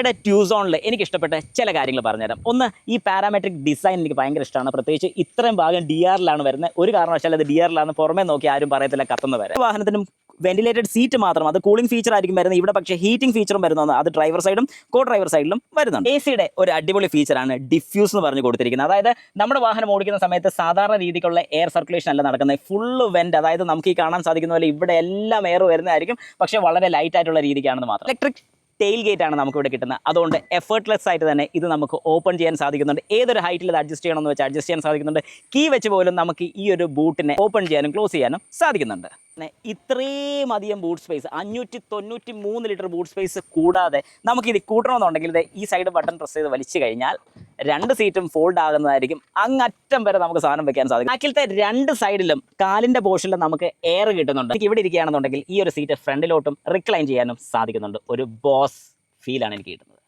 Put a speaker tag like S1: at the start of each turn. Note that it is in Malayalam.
S1: ഹോണ്ടയുടെ ട്യൂസോണിൽ എനിക്ക് ഇഷ്ടപ്പെട്ട ചില കാര്യങ്ങൾ പറഞ്ഞുതരാം. ഒന്ന് ഈ പാരാമെട്രിക് ഡിസൈൻ എനിക്ക് ഭയങ്കര ഇഷ്ടമാണ് പ്രത്യേകിച്ച് ഇത്രയും ഭാഗം ഡി ആറിലാണ് വരുന്നത്. ഒരു കാരണവശാലും അത് ഡി ആറിലാണ് പുറമേ നോക്കി ആരും പറയത്തില്ല കത്തുന്ന വരെ. വാഹനത്തിനും വെന്റിലേറ്റഡ് സീറ്റ് മാത്രം അത് കൂളിംഗ് ഫീച്ചർ ആയിരിക്കും വരുന്നത്. ഇവിടെ പക്ഷേ ഹീറ്റിംഗ് ഫീച്ചറും വരുന്നതാണ്. അത് ഡ്രൈവർ സൈഡും കോ ഡ്രൈവർ സൈഡിലും വരുന്നുണ്ട് എ സിയുടെ ഒരു അടിപൊളി ഫീച്ചറാണ് ഡിഫ്യൂസ് എന്ന് പറഞ്ഞു കൊടുത്തിരിക്കുന്നത്. അതായത് നമ്മുടെ വാഹനം ഓടിക്കുന്ന സമയത്ത് സാധാരണ രീതിക്കുള്ള എയർ സർക്കുലേഷൻ അല്ല നടക്കുന്നത്. ഫുള്ള് വെന്റ് അതായത് നമുക്ക് ഈ കാണാൻ സാധിക്കുന്ന പോലെ ഇവിടെ എല്ലാം എയർ വരുന്നതായിരിക്കും. പക്ഷേ വളരെ ലൈറ്റ് ആയിട്ടുള്ള രീതിക്കാണെന്ന് മാത്രം. ഇലക്ട്രിക് ടെയിൽ ഗേറ്റ് ആണ് നമുക്ക് ഇവിടെ കിട്ടുന്നത്. അതുകൊണ്ട് എഫേർട്ട്ലെസ് ആയിട്ട് തന്നെ ഇത് നമുക്ക് ഓപ്പൺ ചെയ്യാൻ സാധിക്കുന്നുണ്ട്. ഏതൊരു ഹൈറ്റിൽ ഇത് അഡ്ജസ്റ്റ് ചെയ്യണമെന്ന് വെച്ചാൽ അഡ്ജസ്റ്റ് ചെയ്യാൻ സാധിക്കുന്നുണ്ട്. കീ വെച്ച് പോലും നമുക്ക് ഈ ഒരു ബൂട്ടിനെ ഓപ്പൺ ചെയ്യാനും ക്ലോസ് ചെയ്യാനും സാധിക്കുന്നുണ്ട്. ഇത്രയും അധികം ബൂട്ട് സ്പേസ് അഞ്ഞൂറ്റി തൊണ്ണൂറ്റി മൂന്ന് ലിറ്റർ ബൂട്ട് സ്പേസ് കൂടാതെ നമുക്ക് ഇത് കൂട്ടണമെന്നുണ്ടെങ്കിൽ ദേ ഈ സൈഡ് ബട്ടൺ പ്രസ് ചെയ്ത് വലിച്ചു കഴിഞ്ഞാൽ രണ്ട് സീറ്റും ഫോൾഡ് ആകുന്നതായിരിക്കും. അങ്ങറ്റം വരെ നമുക്ക് സാധനം വെക്കാൻ സാധിക്കും. ബാക്കിലത്തെ രണ്ട് സൈഡിലും കാലിന്റെ പോർഷനിലും നമുക്ക് എയർ കിട്ടുന്നുണ്ട്. ഇവിടെ ഇരിക്കുകയാണെന്നുണ്ടെങ്കിൽ ഈ ഒരു സീറ്റ് ഫ്രണ്ടിലോട്ടും റിക്ലൈൻ ചെയ്യാനും സാധിക്കുന്നുണ്ട്. ഒരു ബോസ് ഫീലാണ് എനിക്ക് കിട്ടുന്നത്.